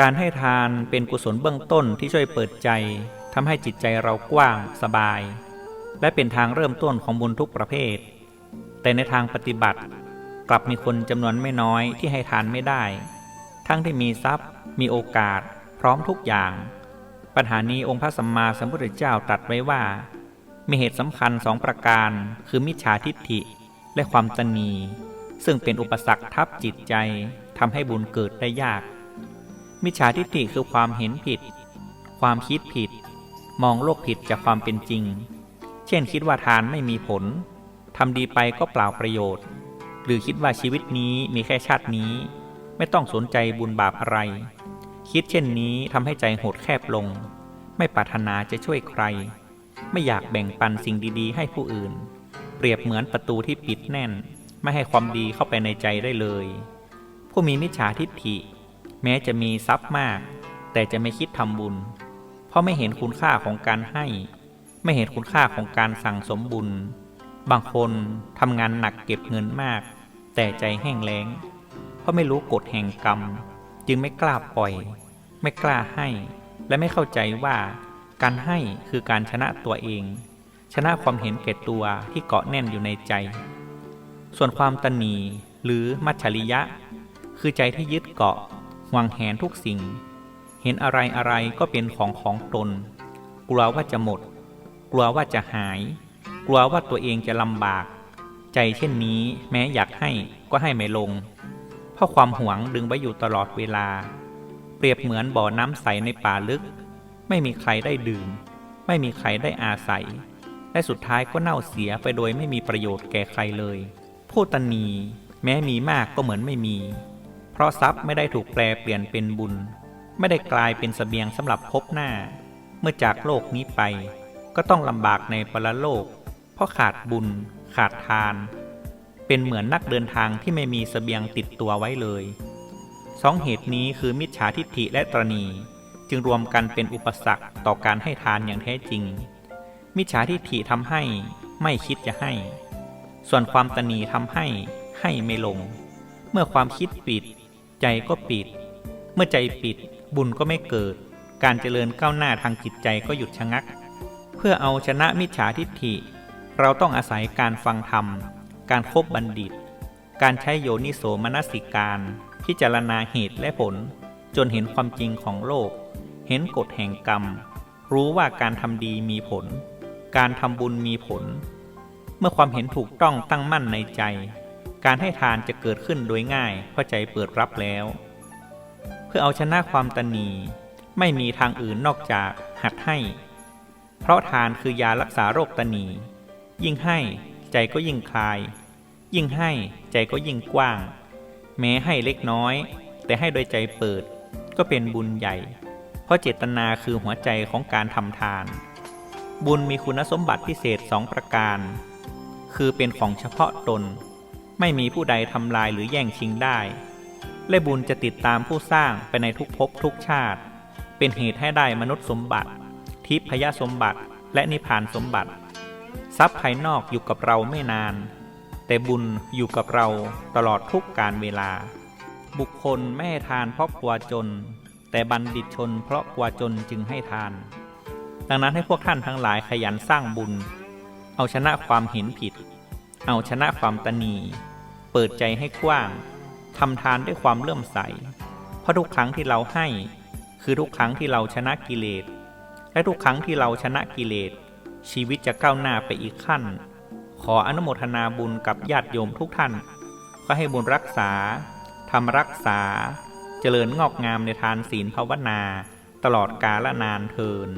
การให้ทานเป็นกุศลเบื้องต้นที่ช่วยเปิดใจทำให้จิตใจเรากว้างสบาย และเป็นทางเริ่มต้นของบุญทุกประเภท แต่ในทางปฏิบัติกลับมีคนจำนวนไม่น้อยที่ให้ทานไม่ได้ ทั้งที่มีทรัพย์ มีโอกาส พร้อมทุกอย่าง ปัญหานี้องค์พระสัมมาสัมพุทธเจ้าตรัสไว้ว่า มีเหตุสำคัญสองประการ คือมิจฉาทิฏฐิและความตนี ซึ่งเป็นอุปสรรคทับจิตใจทำให้บุญเกิดได้ยาก มิจฉาทิฏฐิคือความเห็นผิด ความคิดผิด มองโลกผิดจากความเป็นจริง เช่นคิดว่าทานไม่มีผลทำดีไปก็เปล่าประโยชน์ หรือคิดว่าชีวิตนี้มีแค่ชาตินี้ ไม่ต้องสนใจบุญบาปอะไร คิดเช่นนี้ทำให้ใจโหดแคบลง ไม่ปรารถนาจะช่วยใคร ไม่อยากแบ่งปันสิ่งดีๆ ให้ผู้อื่น เปรียบเหมือนประตูที่ปิดแน่น ไม่ให้ความดีเข้าไปในใจได้เลย ผู้มีมิจฉาทิฏฐิ แม้จะมีทรัพย์มาก แต่จะไม่คิดทำบุญ เพราะไม่เห็นคุณค่าของการให้ ไม่เห็นคุณค่าของการสั่งสมบุญ บางคนทำงานหนักเก็บเงินมาก แต่ใจแห้งแล้ง เพราะไม่รู้กฎแห่งกรรม จึงไม่กล้าปล่อย ไม่กล้าให้ และไม่เข้าใจว่าการให้คือการชนะตัวเอง ชนะความเห็นแก่ตัวที่เกาะแน่นอยู่ในใจ ส่วนความตนีหรือมัจฉริยะ คือใจที่ยึดเกาะ ห่วงแหนทุกสิ่ง เห็นอะไรอะไรก็เป็นของของตน กลัวว่าจะหมด กลัวว่าจะหาย กลัวว่าตัวเองจะลำบาก ใจเช่นนี้แม้อยากให้ก็ให้ไม่ลง เพราะความหวงดึงไว้อยู่ตลอดเวลา เปรียบเหมือนบ่อน้ำใสในป่าลึก ไม่มีใครได้ดื่ม ไม่มีใครได้อาศัย และสุดท้ายก็เน่าเสียไปโดยไม่มีประโยชน์แก่ใครเลย ผู้ตนีแม้มีมากก็เหมือนไม่มี เพราะทรัพย์ไม่ได้ถูกแปลเปลี่ยนเป็นบุญ ไม่ได้กลายเป็นสเสบียงสำหรับพบหน้า เมื่อจากโลกนี้ไป ก็ต้องลำบากในปรโลก เพราะขาดบุญ ขาดทาน เป็นเหมือนนักเดินทางที่ไม่มีสเสบียงติดตัวไว้เลยสองเหตุนี้คือมิจฉาทิฏฐิและตรณี จึงรวมกันเป็นอุปสรรคต่อการให้ทานอย่างแท้จริง มิจฉาทิฏฐิทำให้ไม่คิดจะให้ ส่วนความตนีทำให้ให้ไม่ลง เมื่อความคิดปิด ใจก็ปิด เมื่อใจปิด บุญก็ไม่เกิด การเจริญก้าวหน้าทางจิตใจก็หยุดชะงัก เพื่อเอาชนะมิจฉาทิฏฐิ เราต้องอาศัยการฟังธรรม การคบบัณฑิต การใช้โยนิโสมนสิการ พิจารณาเหตุและผล จนเห็นความจริงของโลก เห็นกฎแห่งกรรม รู้ว่าการทำดีมีผล การทำบุญมีผล เมื่อความเห็นถูกต้องตั้งมั่นในใจ การให้ทานจะเกิดขึ้นโดยง่ายเพราะใจเปิดรับแล้ว เพื่อเอาชนะความตนีไม่มีทางอื่นนอกจากหัดให้ เพราะทานคือยารักษาโรคตนียิ่งให้ใจก็ยิ่งคลาย ยิ่งให้ใจก็ยิ่งกว้าง แม้ให้เล็กน้อย แต่ให้โดยใจเปิดก็เป็นบุญใหญ่ เพราะเจตนาคือหัวใจของการทำทาน บุญมีคุณสมบัติพิเศษสองประการ คือเป็นของเฉพาะตน ไม่มีผู้ใดทำลายหรือแย่งชิงได้ และบุญจะติดตามผู้สร้างไปในทุกภพทุกชาติ เป็นเหตุให้ได้มนุษย์สมบัติ ทิพยสมบัติและนิพพานสมบัติ ทรัพย์ภายนอกอยู่กับเราไม่นาน แต่บุญอยู่กับเราตลอดทุกการเวลา บุคคลไม่ให้ทานเพราะกลัวจน แต่บัณฑิตชนเพราะกลัวจนจึงให้ทาน ดังนั้นให้พวกท่านทั้งหลายขยันสร้างบุญ เอาชนะความเห็นผิด เอาชนะความตนีเปิดใจให้กว้างทำทานด้วยความเลื่อมใส เพราะทุกครั้งที่เราให้ คือทุกครั้งที่เราชนะกิเลส และทุกครั้งที่เราชนะกิเลส ชีวิตจะก้าวหน้าไปอีกขั้น ขออนุโมทนาบุญกับญาติโยมทุกท่าน ก็ให้บุญรักษาทำรักษา เจริญงอกงามในทานศีลภาวนา ตลอดกาลนานเทิน